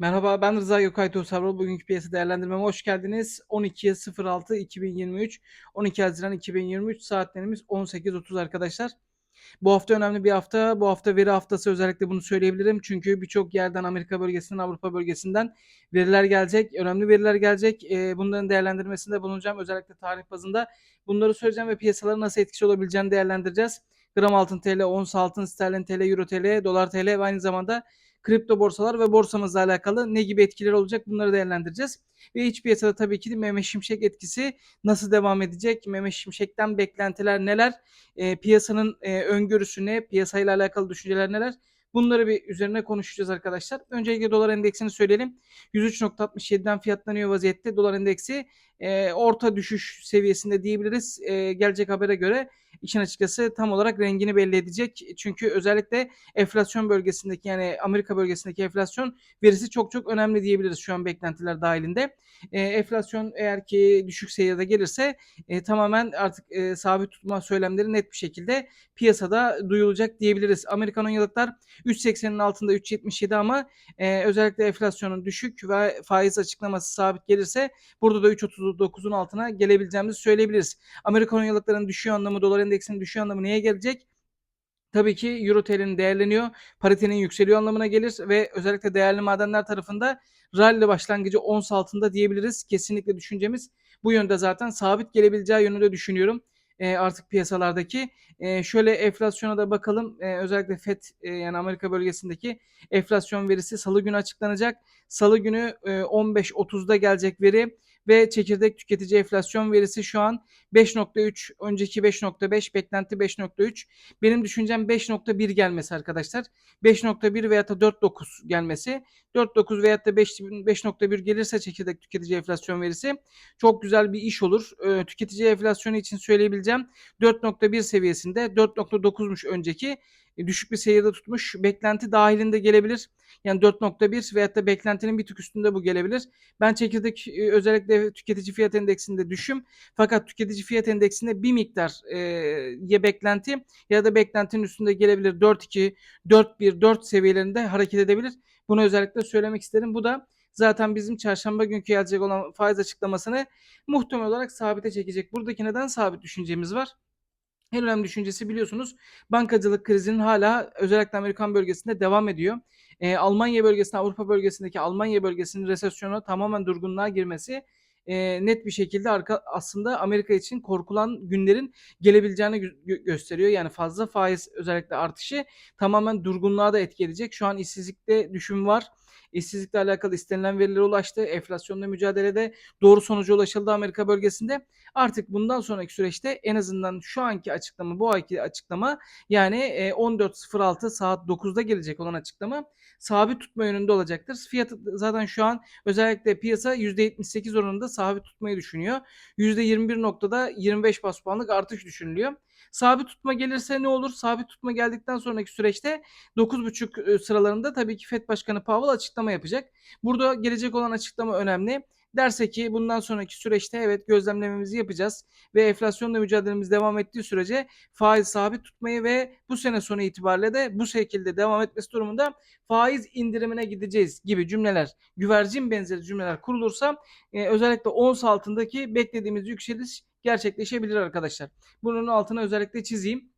Merhaba, ben Rıza Gökay Tosavrul. Bugünkü piyasa değerlendirmeme hoş geldiniz. 12.06.2023, 12 Haziran 2023 saatlerimiz 18.30 arkadaşlar. Bu hafta önemli bir hafta. Bu hafta veri haftası özellikle bunu söyleyebilirim. Çünkü birçok yerden Amerika bölgesinden, Avrupa bölgesinden veriler gelecek. Önemli veriler gelecek. Ee, bunların değerlendirmesinde bulunacağım. Özellikle tarih bazında bunları söyleyeceğim ve piyasalara nasıl etkisi olabileceğini değerlendireceğiz. Gram altın TL, ons altın, sterlin TL, euro TL, dolar TL ve aynı zamanda kripto borsalar ve borsamızla alakalı ne gibi etkiler olacak bunları değerlendireceğiz. Ve iç piyasada tabii ki de Mehmet Şimşek etkisi nasıl devam edecek? Mehmet Şimşek'ten beklentiler neler? E, piyasanın e, öngörüsü ne? Piyasayla alakalı düşünceler neler? Bunları bir üzerine konuşacağız arkadaşlar. Öncelikle dolar endeksini söyleyelim. 103.67'den fiyatlanıyor vaziyette. Dolar endeksi e, orta düşüş seviyesinde diyebiliriz. E, gelecek habere göre işin açıkçası tam olarak rengini belli edecek. Çünkü özellikle enflasyon bölgesindeki yani Amerika bölgesindeki enflasyon verisi çok çok önemli diyebiliriz şu an beklentiler dahilinde. E, enflasyon eğer ki düşük seviyede gelirse e, tamamen artık e, sabit tutma söylemleri net bir şekilde piyasada duyulacak diyebiliriz. Amerikan 10 yıllıklar 3.80'in altında 3.77 ama e, özellikle enflasyonun düşük ve faiz açıklaması sabit gelirse burada da 3.39'un altına gelebileceğimizi söyleyebiliriz. Amerikan 10 yıllıkların düşüyor anlamı dolar endeksinin düşüyor anlamı neye gelecek? Tabii ki Euro TL'nin değerleniyor, paritenin yükseliyor anlamına gelir ve özellikle değerli madenler tarafında rally başlangıcı ons altında diyebiliriz. Kesinlikle düşüncemiz bu yönde zaten sabit gelebileceği yönünde düşünüyorum e, artık piyasalardaki. E, şöyle enflasyona da bakalım. E, özellikle FED e, yani Amerika bölgesindeki enflasyon verisi salı günü açıklanacak. Salı günü e, 15.30'da gelecek veri ve çekirdek tüketici enflasyon verisi şu an 5.3 önceki 5.5 beklenti 5.3 benim düşüncem 5.1 gelmesi arkadaşlar. 5.1 veya da 4.9 gelmesi. 4.9 veya da 5.1 gelirse çekirdek tüketici enflasyon verisi çok güzel bir iş olur. Ee, tüketici enflasyonu için söyleyebileceğim 4.1 seviyesinde 4.9'muş önceki düşük bir seyirde tutmuş. Beklenti dahilinde gelebilir. Yani 4.1 veyahut da beklentinin bir tık üstünde bu gelebilir. Ben çekirdek e, özellikle tüketici fiyat endeksinde düşüm. Fakat tüketici fiyat endeksinde bir miktar e, ya beklenti ya da beklentinin üstünde gelebilir. 4.2, 4.1, 4 seviyelerinde hareket edebilir. Bunu özellikle söylemek isterim. Bu da zaten bizim çarşamba günkü gelecek olan faiz açıklamasını muhtemel olarak sabite çekecek. Buradaki neden sabit düşüncemiz var? En önemli düşüncesi biliyorsunuz bankacılık krizinin hala özellikle Amerikan bölgesinde devam ediyor. E, Almanya bölgesinde, Avrupa bölgesindeki Almanya bölgesinin resesyona tamamen durgunluğa girmesi e, net bir şekilde arka, aslında Amerika için korkulan günlerin gelebileceğini gö- gösteriyor. Yani fazla faiz özellikle artışı tamamen durgunluğa da etki edecek. Şu an işsizlikte düşüm var. İşsizlikle alakalı istenilen verilere ulaştı. Enflasyonla mücadelede doğru sonuca ulaşıldı Amerika bölgesinde. Artık bundan sonraki süreçte en azından şu anki açıklama, bu ayki açıklama yani 14.06 e, saat 9'da gelecek olan açıklama sabit tutma yönünde olacaktır. Fiyatı zaten şu an özellikle piyasa %78 oranında sabit tutmayı düşünüyor. %21 noktada 25 bas puanlık artış düşünülüyor. Sabit tutma gelirse ne olur? Sabit tutma geldikten sonraki süreçte 9.5 sıralarında tabii ki FED Başkanı Powell açıklama yapacak. Burada gelecek olan açıklama önemli. Derse ki bundan sonraki süreçte evet gözlemlememizi yapacağız ve enflasyonla mücadelemiz devam ettiği sürece faiz sabit tutmayı ve bu sene sonu itibariyle de bu şekilde devam etmesi durumunda faiz indirimine gideceğiz gibi cümleler, güvercin benzeri cümleler kurulursa e, özellikle ons altındaki beklediğimiz yükseliş gerçekleşebilir arkadaşlar. Bunun altına özellikle çizeyim.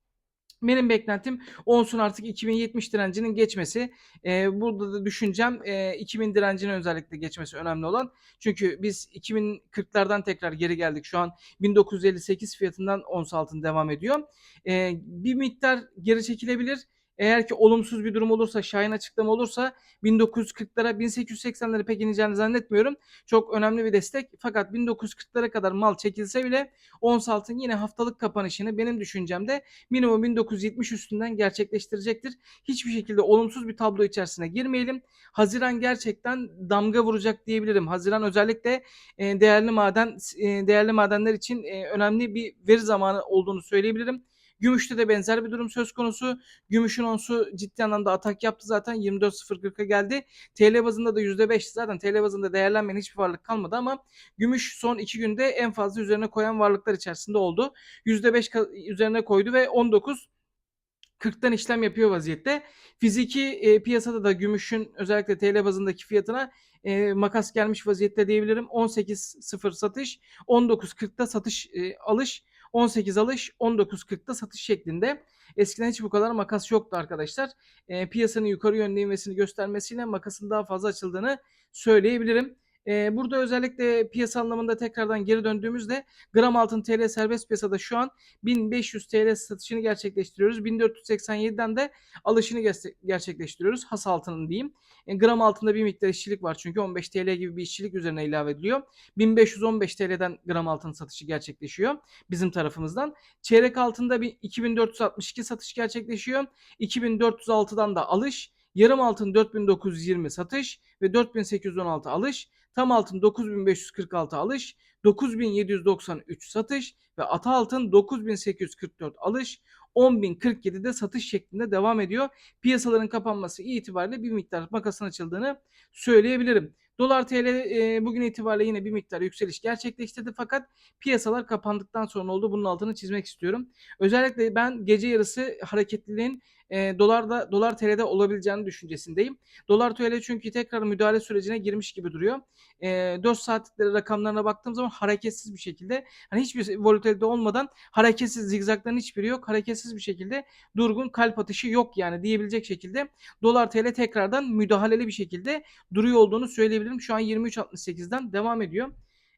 Benim beklentim onsun artık 2070 direncinin geçmesi. Ee, burada da düşüncem e, 2000 direncinin özellikle geçmesi önemli olan. Çünkü biz 2040'lardan tekrar geri geldik. Şu an 1958 fiyatından ons altın devam ediyor. Ee, bir miktar geri çekilebilir. Eğer ki olumsuz bir durum olursa, şahin açıklama olursa 1940'lara 1880'lere pek ineceğini zannetmiyorum. Çok önemli bir destek. Fakat 1940'lara kadar mal çekilse bile ons altın yine haftalık kapanışını benim düşüncemde minimum 1970 üstünden gerçekleştirecektir. Hiçbir şekilde olumsuz bir tablo içerisine girmeyelim. Haziran gerçekten damga vuracak diyebilirim. Haziran özellikle e, değerli maden e, değerli madenler için e, önemli bir veri zamanı olduğunu söyleyebilirim. Gümüşte de benzer bir durum söz konusu. Gümüşün onsu ciddi anlamda atak yaptı zaten 24.040'a geldi. TL bazında da %5 zaten TL bazında değerlenmeyen hiçbir varlık kalmadı ama gümüş son 2 günde en fazla üzerine koyan varlıklar içerisinde oldu. %5 üzerine koydu ve 19 40'tan işlem yapıyor vaziyette. Fiziki e, piyasada da gümüşün özellikle TL bazındaki fiyatına e, makas gelmiş vaziyette diyebilirim. 18.0 satış, 19.40'da satış e, alış, 18 alış, 19.40'da satış şeklinde. Eskiden hiç bu kadar makas yoktu arkadaşlar. E, piyasanın yukarı yönlü inmesini göstermesiyle makasın daha fazla açıldığını söyleyebilirim. E, burada özellikle piyasa anlamında tekrardan geri döndüğümüzde gram altın TL serbest piyasada şu an 1500 TL satışını gerçekleştiriyoruz. 1487'den de alışını gerçekleştiriyoruz. Has altının diyeyim. E, gram altında bir miktar işçilik var çünkü 15 TL gibi bir işçilik üzerine ilave ediliyor. 1515 TL'den gram altın satışı gerçekleşiyor bizim tarafımızdan. Çeyrek altında bir 2462 satış gerçekleşiyor. 2406'dan da alış. Yarım altın 4920 satış ve 4816 alış. Tam altın 9546 alış. 9793 satış ve ata altın 9844 alış. 10.047'de satış şeklinde devam ediyor. Piyasaların kapanması itibariyle bir miktar makasın açıldığını söyleyebilirim. Dolar TL e, bugün itibariyle yine bir miktar yükseliş gerçekleştirdi fakat piyasalar kapandıktan sonra oldu. Bunun altını çizmek istiyorum. Özellikle ben gece yarısı hareketliliğin e, dolarda dolar TL'de olabileceğini düşüncesindeyim. Dolar TL çünkü tekrar müdahale sürecine girmiş gibi duruyor. E, 4 saatlikleri rakamlarına baktığım zaman hareketsiz bir şekilde hani hiçbir volatilite olmadan hareketsiz zigzagların hiçbiri yok. Hareketsiz bir şekilde durgun kalp atışı yok yani diyebilecek şekilde dolar TL tekrardan müdahaleli bir şekilde duruyor olduğunu söyleyebilirim. Şu an 23.68'den devam ediyor.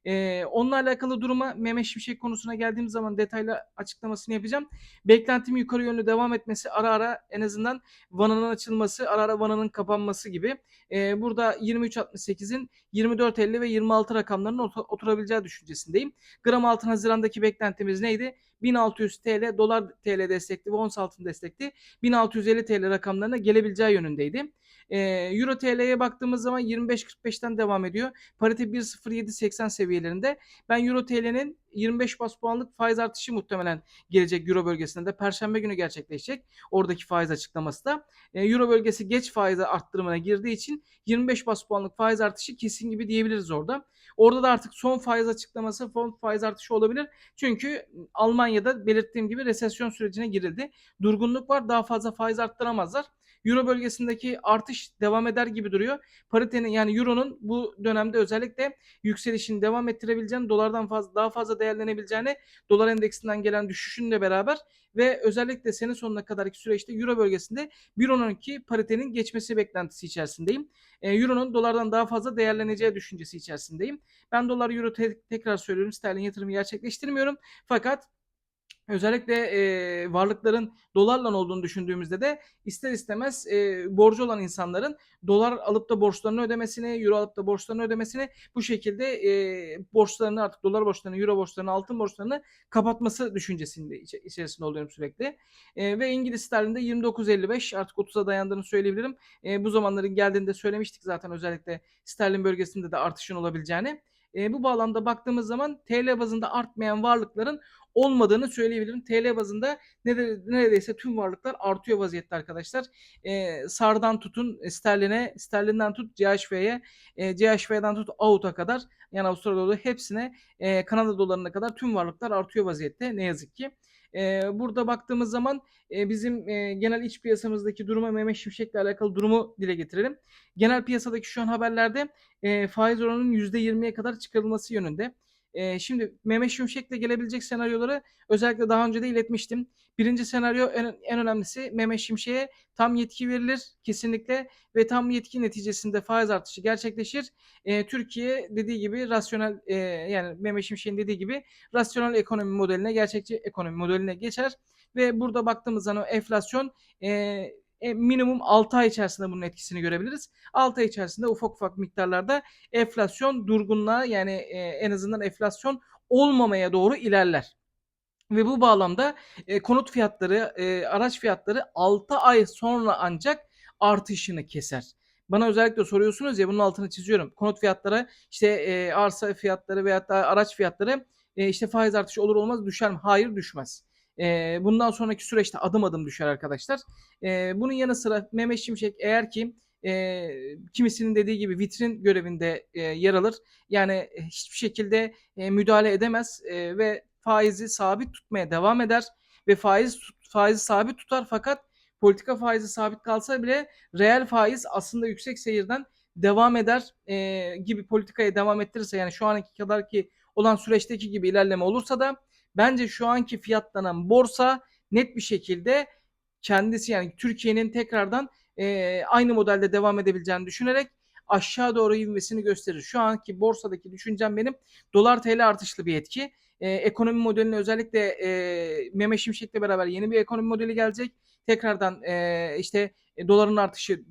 Ee, onunla alakalı duruma Mehmet Şimşek konusuna geldiğim zaman detaylı açıklamasını yapacağım. Beklentim yukarı yönlü devam etmesi ara ara en azından vananın açılması ara ara vananın kapanması gibi. Ee, burada 23.68'in 24.50 ve 26 rakamlarının oturabileceği düşüncesindeyim. Gram altın Haziran'daki beklentimiz neydi? 1600 TL dolar TL destekli ve ons altın destekli 1650 TL rakamlarına gelebileceği yönündeydi. E, Euro TL'ye baktığımız zaman 25.45'ten devam ediyor. Parite 1.0780 seviyelerinde. Ben Euro TL'nin 25 bas puanlık faiz artışı muhtemelen gelecek Euro bölgesinde de Perşembe günü gerçekleşecek. Oradaki faiz açıklaması da. E, Euro bölgesi geç faiz arttırımına girdiği için 25 bas puanlık faiz artışı kesin gibi diyebiliriz orada. Orada da artık son faiz açıklaması, son faiz artışı olabilir. Çünkü Almanya'da belirttiğim gibi resesyon sürecine girildi. Durgunluk var. Daha fazla faiz arttıramazlar. Euro bölgesindeki artış devam eder gibi duruyor. Paritenin yani Euro'nun bu dönemde özellikle yükselişini devam ettirebileceğini, dolardan fazla daha fazla değerlenebileceğini, dolar endeksinden gelen düşüşünle beraber ve özellikle sene sonuna kadarki süreçte Euro bölgesinde 1.12 paritenin geçmesi beklentisi içerisindeyim. E, Euro'nun dolardan daha fazla değerleneceği düşüncesi içerisindeyim. Ben dolar Euro te- tekrar söylüyorum sterlin yatırımı gerçekleştirmiyorum. Fakat Özellikle e, varlıkların dolarla olduğunu düşündüğümüzde de ister istemez e, borcu olan insanların dolar alıp da borçlarını ödemesini, euro alıp da borçlarını ödemesini bu şekilde e, borçlarını artık dolar borçlarını, euro borçlarını, altın borçlarını kapatması düşüncesinde iç, içerisinde oluyorum sürekli. E, ve İngiliz sterlinde 29.55 artık 30'a dayandığını söyleyebilirim. E, bu zamanların geldiğinde söylemiştik zaten özellikle sterlin bölgesinde de artışın olabileceğini. E, bu bağlamda baktığımız zaman TL bazında artmayan varlıkların olmadığını söyleyebilirim. TL bazında neredeyse tüm varlıklar artıyor vaziyette arkadaşlar. E, SAR'dan tutun sterline, sterlinden tut CHF'ye, e, CHF'den tut AUT'a kadar yani Avustralya doları hepsine e, Kanada dolarına kadar tüm varlıklar artıyor vaziyette ne yazık ki. E, burada baktığımız zaman e, bizim e, genel iç piyasamızdaki duruma Mehmet Şimşek'le alakalı durumu dile getirelim. Genel piyasadaki şu an haberlerde e, faiz oranının %20'ye kadar çıkarılması yönünde. E, şimdi Mehmet Şimşek'le gelebilecek senaryoları özellikle daha önce de iletmiştim. Birinci senaryo en, en önemlisi Mehmet Şimşek'e tam yetki verilir kesinlikle ve tam yetki neticesinde faiz artışı gerçekleşir. E, Türkiye dediği gibi rasyonel e, yani Mehmet Şimşek'in dediği gibi rasyonel ekonomi modeline gerçekçi ekonomi modeline geçer ve burada baktığımız zaman enflasyon e, e, minimum 6 ay içerisinde bunun etkisini görebiliriz. 6 ay içerisinde ufak ufak miktarlarda enflasyon durgunluğa yani e, en azından enflasyon olmamaya doğru ilerler. Ve bu bağlamda e, konut fiyatları, araç fiyatları 6 ay sonra ancak artışını keser. Bana özellikle soruyorsunuz ya bunun altını çiziyorum. Konut fiyatları, işte arsa fiyatları veyahut da araç fiyatları işte faiz artışı olur olmaz düşer mi? Hayır düşmez. E, bundan sonraki süreçte adım adım düşer arkadaşlar. E, bunun yanı sıra Mehmet Şimşek eğer ki e, kimisinin dediği gibi vitrin görevinde e, yer alır. Yani hiçbir şekilde e, müdahale edemez e, ve faizi sabit tutmaya devam eder ve faiz faizi sabit tutar fakat politika faizi sabit kalsa bile reel faiz aslında yüksek seyirden devam eder e, gibi politikaya devam ettirirse yani şu anki kadar ki olan süreçteki gibi ilerleme olursa da bence şu anki fiyatlanan borsa net bir şekilde kendisi yani Türkiye'nin tekrardan e, aynı modelde devam edebileceğini düşünerek aşağı doğru inmesini gösterir. Şu anki borsadaki düşüncem benim dolar TL artışlı bir etki. E, ekonomi modeline özellikle e, Mehmet Şimşek'le beraber yeni bir ekonomi modeli gelecek. Tekrardan e, işte e, doların artışı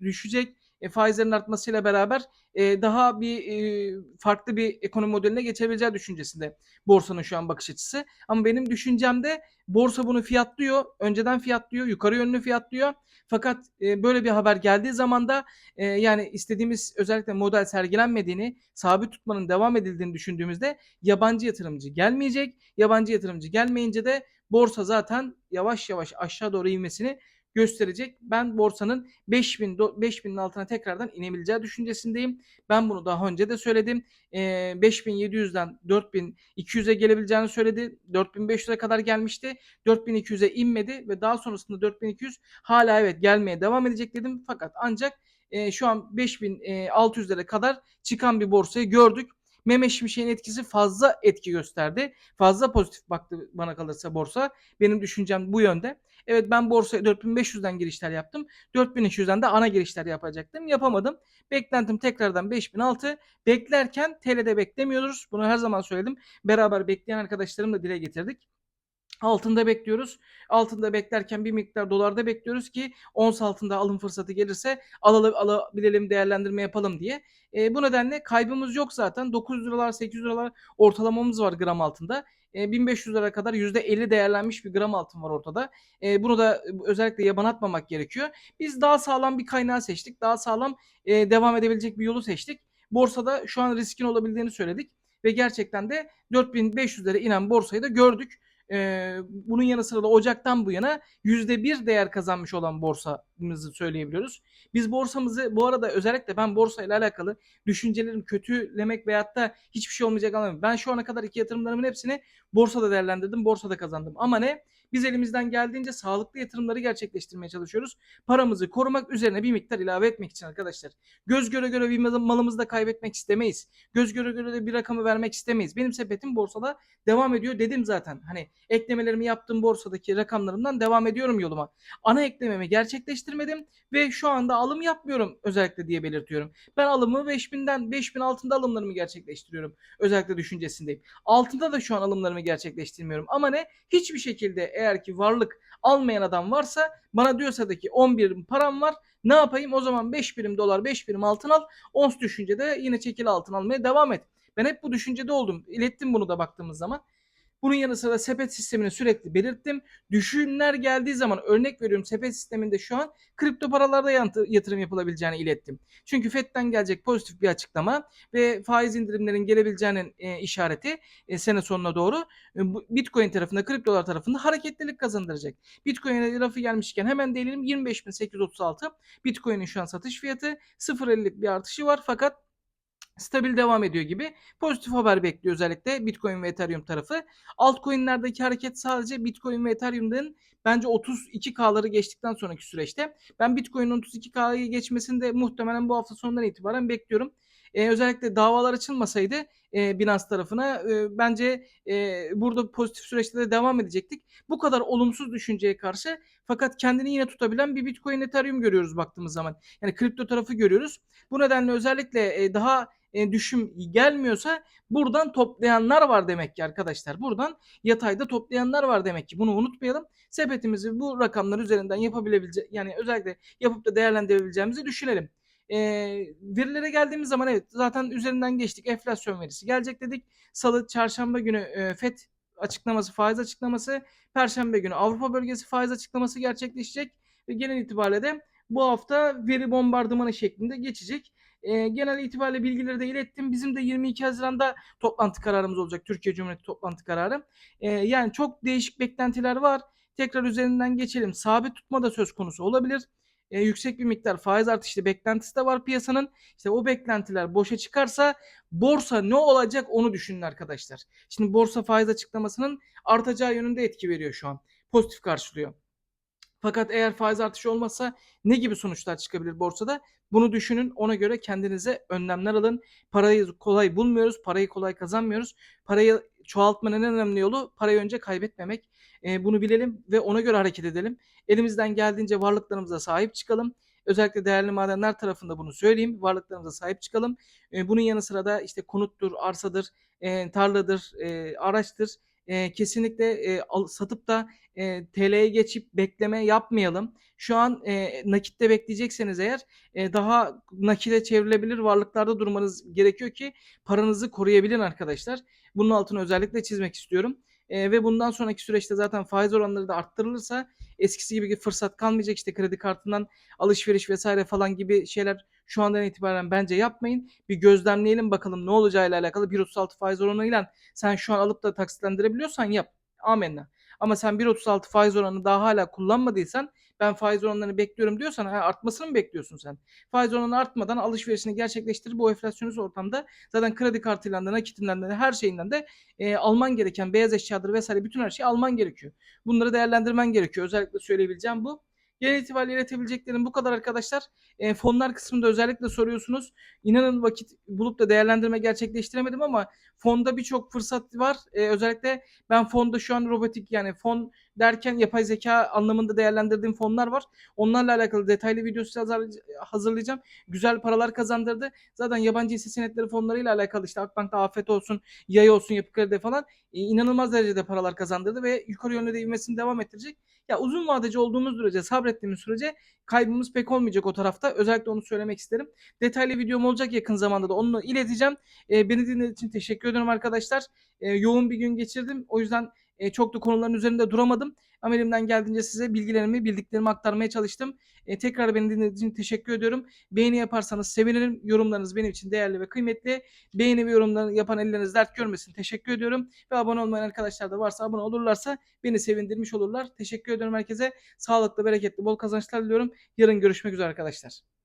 düşecek. E, faizlerin artmasıyla beraber e, daha bir e, farklı bir ekonomi modeline geçebileceği düşüncesinde borsanın şu an bakış açısı. Ama benim düşüncemde borsa bunu fiyatlıyor. Önceden fiyatlıyor. Yukarı yönlü fiyatlıyor. Fakat e, böyle bir haber geldiği zaman da e, yani istediğimiz özellikle model sergilenmediğini, sabit tutmanın devam edildiğini düşündüğümüzde yabancı yatırımcı gelmeyecek. Yabancı yatırımcı gelmeyince de borsa zaten yavaş yavaş aşağı doğru inmesini gösterecek. Ben borsanın 5000 5000'in altına tekrardan inebileceği düşüncesindeyim. Ben bunu daha önce de söyledim. E, 5700'den 4200'e gelebileceğini söyledi. 4500'e kadar gelmişti. 4200'e inmedi ve daha sonrasında 4200 hala evet gelmeye devam edecek dedim. Fakat ancak e, şu an 5600'lere kadar çıkan bir borsayı gördük. Mehmet Şimşek'in etkisi fazla etki gösterdi. Fazla pozitif baktı bana kalırsa borsa. Benim düşüncem bu yönde. Evet ben borsaya 4500'den girişler yaptım. 4200'den de ana girişler yapacaktım. Yapamadım. Beklentim tekrardan 5006. Beklerken TL'de beklemiyoruz. Bunu her zaman söyledim. Beraber bekleyen arkadaşlarımla dile getirdik. Altında bekliyoruz. Altında beklerken bir miktar dolarda bekliyoruz ki ons altında alım fırsatı gelirse alalım, alabilelim, değerlendirme yapalım diye. E, bu nedenle kaybımız yok zaten. 900 liralar, 800 liralar ortalamamız var gram altında. E, 1500 lira kadar %50 değerlenmiş bir gram altın var ortada. E, bunu da özellikle yaban atmamak gerekiyor. Biz daha sağlam bir kaynağı seçtik. Daha sağlam e, devam edebilecek bir yolu seçtik. Borsada şu an riskin olabildiğini söyledik. Ve gerçekten de 4500'lere inen borsayı da gördük. Ee, bunun yanı sıra da Ocak'tan bu yana %1 değer kazanmış olan borsamızı söyleyebiliyoruz. Biz borsamızı bu arada özellikle ben borsa ile alakalı düşüncelerim kötülemek veyahut da hiçbir şey olmayacak anlamıyorum. Ben şu ana kadar iki yatırımlarımın hepsini borsada değerlendirdim, borsada kazandım. Ama ne? Biz elimizden geldiğince sağlıklı yatırımları gerçekleştirmeye çalışıyoruz. Paramızı korumak üzerine bir miktar ilave etmek için arkadaşlar. Göz göre göre bir malımızı da kaybetmek istemeyiz. Göz göre göre de bir rakamı vermek istemeyiz. Benim sepetim borsada devam ediyor dedim zaten. Hani eklemelerimi yaptığım borsadaki rakamlarımdan devam ediyorum yoluma. Ana eklememi gerçekleştirmedim ve şu anda alım yapmıyorum özellikle diye belirtiyorum. Ben alımı 5000'den 5000 altında alımlarımı gerçekleştiriyorum. Özellikle düşüncesindeyim. Altında da şu an alımlarımı gerçekleştirmiyorum. Ama ne? Hiçbir şekilde eğer ki varlık almayan adam varsa bana diyorsa da ki 10 birim param var ne yapayım o zaman 5 birim dolar 5 birim altın al ons düşünce de yine çekili altın almaya devam et. Ben hep bu düşüncede oldum. İlettim bunu da baktığımız zaman. Bunun yanı sıra sepet sistemini sürekli belirttim. Düşümler geldiği zaman örnek veriyorum sepet sisteminde şu an kripto paralarda yatırım yapılabileceğini ilettim. Çünkü FED'den gelecek pozitif bir açıklama ve faiz indirimlerin gelebileceğinin e, işareti e, sene sonuna doğru e, Bitcoin tarafında, kriptolar tarafında hareketlilik kazandıracak. Bitcoin'e lafı gelmişken hemen değinelim 25.836 Bitcoin'in şu an satış fiyatı 0.50'lik bir artışı var fakat stabil devam ediyor gibi pozitif haber bekliyor özellikle Bitcoin ve Ethereum tarafı. Altcoin'lerdeki hareket sadece Bitcoin ve Ethereum'dan bence 32K'ları geçtikten sonraki süreçte. Ben Bitcoin'in 32K'yı geçmesini de muhtemelen bu hafta sonundan itibaren bekliyorum. Ee, özellikle davalar açılmasaydı e, Binance tarafına e, bence e, burada pozitif süreçte de devam edecektik. Bu kadar olumsuz düşünceye karşı fakat kendini yine tutabilen bir Bitcoin Ethereum görüyoruz baktığımız zaman. Yani kripto tarafı görüyoruz. Bu nedenle özellikle e, daha e, düşüm gelmiyorsa buradan toplayanlar var demek ki arkadaşlar. Buradan yatayda toplayanlar var demek ki. Bunu unutmayalım. Sepetimizi bu rakamlar üzerinden yapabilebilece yani özellikle yapıp da değerlendirebileceğimizi düşünelim. E, verilere geldiğimiz zaman evet zaten üzerinden geçtik. Enflasyon verisi gelecek dedik. Salı, çarşamba günü e, FED açıklaması, faiz açıklaması, perşembe günü Avrupa bölgesi faiz açıklaması gerçekleşecek ve genel itibariyle de bu hafta veri bombardımanı şeklinde geçecek. E, genel itibariyle bilgileri de ilettim. Bizim de 22 Haziran'da toplantı kararımız olacak. Türkiye Cumhuriyeti toplantı kararı. E, yani çok değişik beklentiler var. Tekrar üzerinden geçelim. Sabit tutma da söz konusu olabilir. E, yüksek bir miktar faiz artışı beklentisi de var piyasanın. İşte o beklentiler boşa çıkarsa borsa ne olacak onu düşünün arkadaşlar. Şimdi borsa faiz açıklamasının artacağı yönünde etki veriyor şu an. Pozitif karşılıyor. Fakat eğer faiz artışı olmazsa ne gibi sonuçlar çıkabilir borsada? Bunu düşünün. Ona göre kendinize önlemler alın. Parayı kolay bulmuyoruz. Parayı kolay kazanmıyoruz. Parayı çoğaltmanın en önemli yolu parayı önce kaybetmemek. E, bunu bilelim ve ona göre hareket edelim. Elimizden geldiğince varlıklarımıza sahip çıkalım. Özellikle değerli madenler tarafında bunu söyleyeyim. Varlıklarımıza sahip çıkalım. E, bunun yanı sıra da işte konuttur, arsadır, e, tarladır, e, araçtır. E, kesinlikle e, al, satıp da e, TL'ye geçip bekleme yapmayalım. Şu an e, nakitte bekleyecekseniz eğer e, daha nakite çevrilebilir varlıklarda durmanız gerekiyor ki paranızı koruyabilin arkadaşlar. Bunun altını özellikle çizmek istiyorum. E, ve bundan sonraki süreçte zaten faiz oranları da arttırılırsa eskisi gibi fırsat kalmayacak. İşte kredi kartından alışveriş vesaire falan gibi şeyler şu andan itibaren bence yapmayın. Bir gözlemleyelim bakalım ne olacağıyla alakalı 1.36 faiz oranıyla sen şu an alıp da taksitlendirebiliyorsan yap. Amenna. Ama sen 1.36 faiz oranını daha hala kullanmadıysan ben faiz oranlarını bekliyorum diyorsan ha, artmasını mı bekliyorsun sen? Faiz oranı artmadan alışverişini gerçekleştir. Bu enflasyonist ortamda zaten kredi kartıyla da nakitinden de her şeyinden de e, alman gereken beyaz eşyadır vesaire bütün her şeyi alman gerekiyor. Bunları değerlendirmen gerekiyor. Özellikle söyleyebileceğim bu. Genel itibariyle iletebileceklerim bu kadar arkadaşlar. E, fonlar kısmında özellikle soruyorsunuz. İnanın vakit bulup da değerlendirme gerçekleştiremedim ama fonda birçok fırsat var. E, özellikle ben fonda şu an robotik yani fon derken yapay zeka anlamında değerlendirdiğim fonlar var. Onlarla alakalı detaylı videosu hazırlayacağım. Güzel paralar kazandırdı. Zaten yabancı hisse senetleri fonlarıyla alakalı işte Akbank'ta afet olsun, yay olsun, yapı kredi falan e, inanılmaz derecede paralar kazandırdı ve yukarı yönlü de devam ettirecek. Ya uzun vadeci olduğumuz sürece, sabrettiğimiz sürece kaybımız pek olmayacak o tarafta. Özellikle onu söylemek isterim. Detaylı videom olacak yakın zamanda da onu ileteceğim. E, beni dinlediğiniz için teşekkür ederim arkadaşlar. E, yoğun bir gün geçirdim. O yüzden e, çok da konuların üzerinde duramadım. Ama elimden geldiğince size bilgilerimi, bildiklerimi aktarmaya çalıştım. E, tekrar beni dinlediğiniz için teşekkür ediyorum. Beğeni yaparsanız sevinirim. Yorumlarınız benim için değerli ve kıymetli. Beğeni ve yorumları yapan elleriniz dert görmesin. Teşekkür ediyorum. Ve abone olmayan arkadaşlar da varsa abone olurlarsa beni sevindirmiş olurlar. Teşekkür ediyorum herkese. Sağlıklı, bereketli, bol kazançlar diliyorum. Yarın görüşmek üzere arkadaşlar.